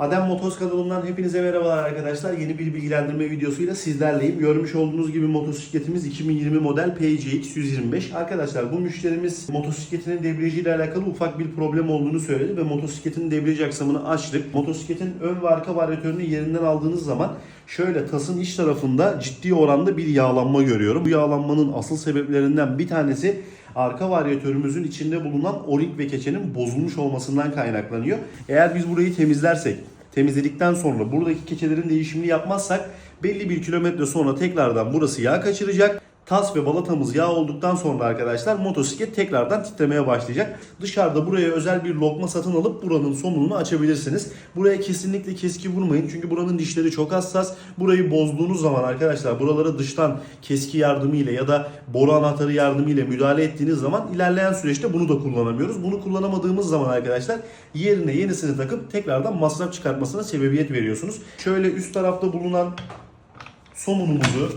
Adem Motos kanalından hepinize merhabalar arkadaşlar. Yeni bir bilgilendirme videosuyla sizlerleyim. Görmüş olduğunuz gibi motosikletimiz 2020 model PCX 125. Arkadaşlar bu müşterimiz motosikletinin debriyajı alakalı ufak bir problem olduğunu söyledi ve motosikletin debriyaj aksamını açtık. Motosikletin ön ve arka varyatörünü yerinden aldığınız zaman şöyle tasın iç tarafında ciddi oranda bir yağlanma görüyorum. Bu yağlanmanın asıl sebeplerinden bir tanesi arka varyatörümüzün içinde bulunan oring ve keçenin bozulmuş olmasından kaynaklanıyor. Eğer biz burayı temizlersek, temizledikten sonra buradaki keçelerin değişimini yapmazsak belli bir kilometre sonra tekrardan burası yağ kaçıracak. Tas ve balatamız yağ olduktan sonra arkadaşlar motosiklet tekrardan titremeye başlayacak. Dışarıda buraya özel bir lokma satın alıp buranın somununu açabilirsiniz. Buraya kesinlikle keski vurmayın çünkü buranın dişleri çok hassas. Burayı bozduğunuz zaman arkadaşlar buralara dıştan keski yardımıyla ya da boru anahtarı yardımıyla müdahale ettiğiniz zaman ilerleyen süreçte bunu da kullanamıyoruz. Bunu kullanamadığımız zaman arkadaşlar yerine yenisini takıp tekrardan masraf çıkartmasına sebebiyet veriyorsunuz. Şöyle üst tarafta bulunan somunumuzu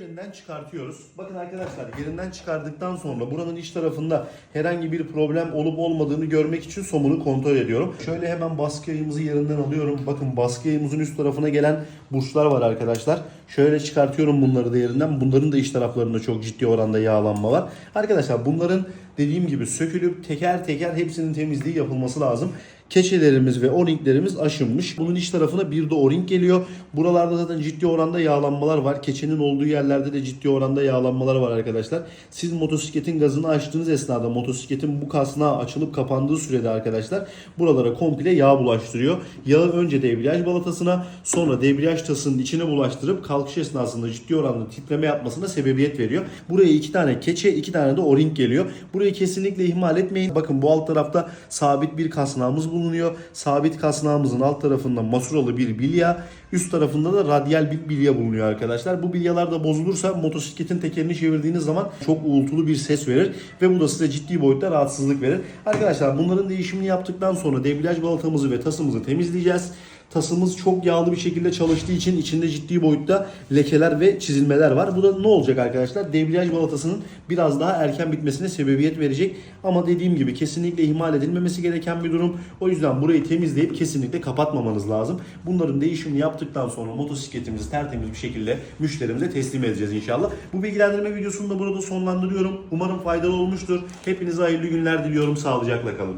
yerinden çıkartıyoruz. Bakın arkadaşlar yerinden çıkardıktan sonra buranın iç tarafında herhangi bir problem olup olmadığını görmek için somunu kontrol ediyorum. Şöyle hemen baskı yayımızı yerinden alıyorum. Bakın baskı yayımızın üst tarafına gelen burçlar var arkadaşlar. Şöyle çıkartıyorum bunları da yerinden. Bunların da iç taraflarında çok ciddi oranda yağlanma var. Arkadaşlar bunların dediğim gibi sökülüp teker teker hepsinin temizliği yapılması lazım. Keçelerimiz ve o-ringlerimiz aşınmış. Bunun iç tarafına bir de o-ring geliyor. Buralarda zaten ciddi oranda yağlanmalar var. Keçenin olduğu yerlerde de ciddi oranda yağlanmalar var arkadaşlar. Siz motosikletin gazını açtığınız esnada motosikletin bu kasnağı açılıp kapandığı sürede arkadaşlar buralara komple yağ bulaştırıyor. Yağı önce debriyaj balatasına sonra debriyaj tasının içine bulaştırıp kalkış esnasında ciddi oranda titreme yapmasına sebebiyet veriyor. Buraya iki tane keçe iki tane de o-ring geliyor. Burayı kesinlikle ihmal etmeyin. Bakın bu alt tarafta sabit bir kasnağımız bulunuyor. Sabit kasnağımızın alt tarafında masuralı bir bilya, üst tarafında da radyal bir bilya bulunuyor arkadaşlar. Bu bilyalar da bozulursa motosikletin tekerini çevirdiğiniz zaman çok uğultulu bir ses verir ve bu da size ciddi boyutta rahatsızlık verir. Arkadaşlar bunların değişimini yaptıktan sonra debriyaj balatamızı ve tasımızı temizleyeceğiz. Tasımız çok yağlı bir şekilde çalıştığı için içinde ciddi boyutta lekeler ve çizilmeler var. Bu da ne olacak arkadaşlar? Debriyaj balatasının biraz daha erken bitmesine sebebiyet verecek. Ama dediğim gibi kesinlikle ihmal edilmemesi gereken bir durum. O yüzden burayı temizleyip kesinlikle kapatmamanız lazım. Bunların değişimini yaptıktan sonra motosikletimizi tertemiz bir şekilde müşterimize teslim edeceğiz inşallah. Bu bilgilendirme videosunu da burada sonlandırıyorum. Umarım faydalı olmuştur. Hepinize hayırlı günler diliyorum. Sağlıcakla kalın.